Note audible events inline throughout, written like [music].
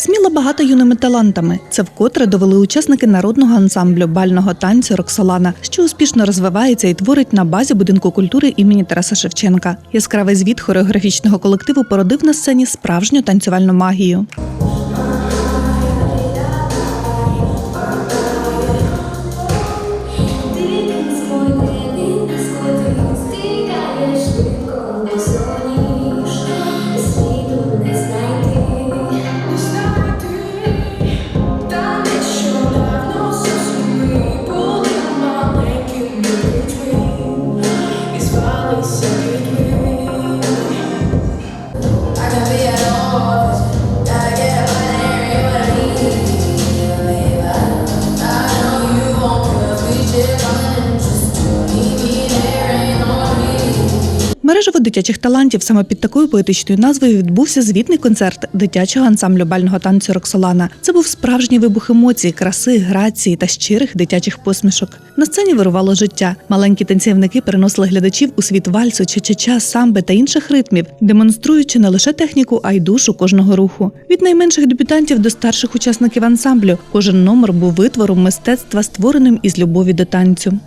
Сміла багато юними талантами. Це вкотре довели учасники народного ансамблю бального танцю Роксолана, що успішно розвивається і творить на базі будинку культури імені Тараса Шевченка. Яскравий звіт хореографічного колективу породив на сцені справжню танцювальну магію. Мережево дитячих талантів саме під такою поетичною назвою відбувся звітний концерт дитячого ансамблю бального танцю Роксолана. Це був справжній вибух емоцій, краси, грації та щирих дитячих посмішок. На сцені вирувало життя. Маленькі танцівники переносили глядачів у світ вальсу, ча-ча-ча, самби та інших ритмів, демонструючи не лише техніку, а й душу кожного руху. Від найменших дебютантів до старших учасників ансамблю кожен номер був витвором мистецтва, створеним із любові до танцю.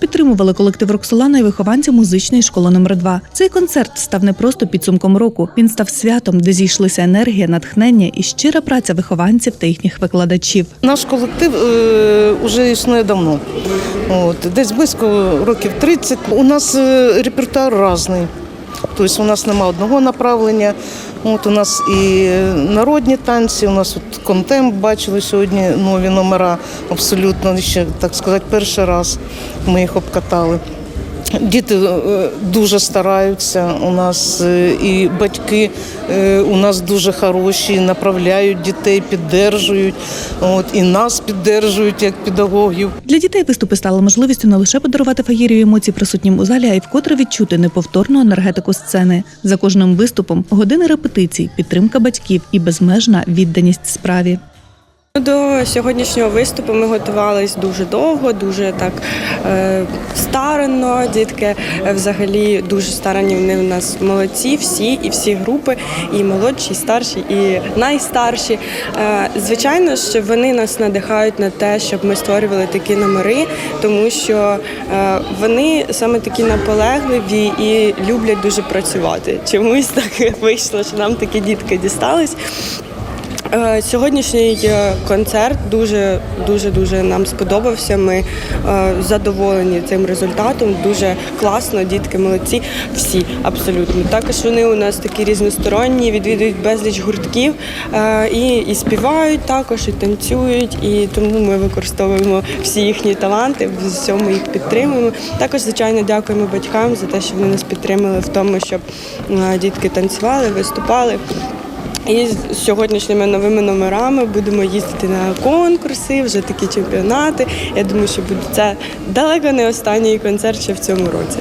Підтримували колектив Роксолана і вихованці музичної школи номер 2 Цей концерт став не просто підсумком року. Він став святом, де зійшлися енергія, натхнення і щира праця вихованців та їхніх викладачів. Наш колектив е, вже існує давно. От, десь близько років 30. У нас е, репертуар різний. Тобто у нас немає одного направлення. От у нас і народні танці, у нас от контемп бачили сьогодні нові номера, абсолютно ще так сказати, перший раз ми їх обкатали. Діти е, дуже стараються. У нас е, і батьки е, у нас дуже хороші, направляють дітей, піддержують. От і нас піддержують як педагогів. Для дітей виступи стали можливістю не лише подарувати феєрію емоцій присутнім у залі, а й вкотре відчути неповторну енергетику сцени. За кожним виступом години репетицій, підтримка батьків і безмежна відданість справі. До сьогоднішнього виступу ми готувалися дуже довго, дуже так е, старанно. Дітки е, взагалі дуже старанні. Вони в нас молодці, всі і всі групи, і молодші, і старші, і найстарші. Е, звичайно, що вони нас надихають на те, щоб ми створювали такі номери, тому що е, вони саме такі наполегливі і люблять дуже працювати. Чомусь так [laughs] вийшло, що нам такі дітки дістались. Е, Сьогоднішній е, концерт дуже дуже дуже нам сподобався. Ми е, задоволені цим результатом. Дуже класно, дітки молодці, всі абсолютно. Також вони у нас такі різносторонні, відвідують безліч гуртків і, і співають також, і танцюють. І тому ми використовуємо всі їхні таланти, в всьому їх підтримуємо. Також, звичайно, дякуємо батькам за те, що вони нас підтримали в тому, щоб дітки танцювали, виступали. І з сьогоднішніми новими номерами будемо їздити на конкурси, вже такі чемпіонати. Я думаю, що буде це далеко не останній концерт ще в цьому році.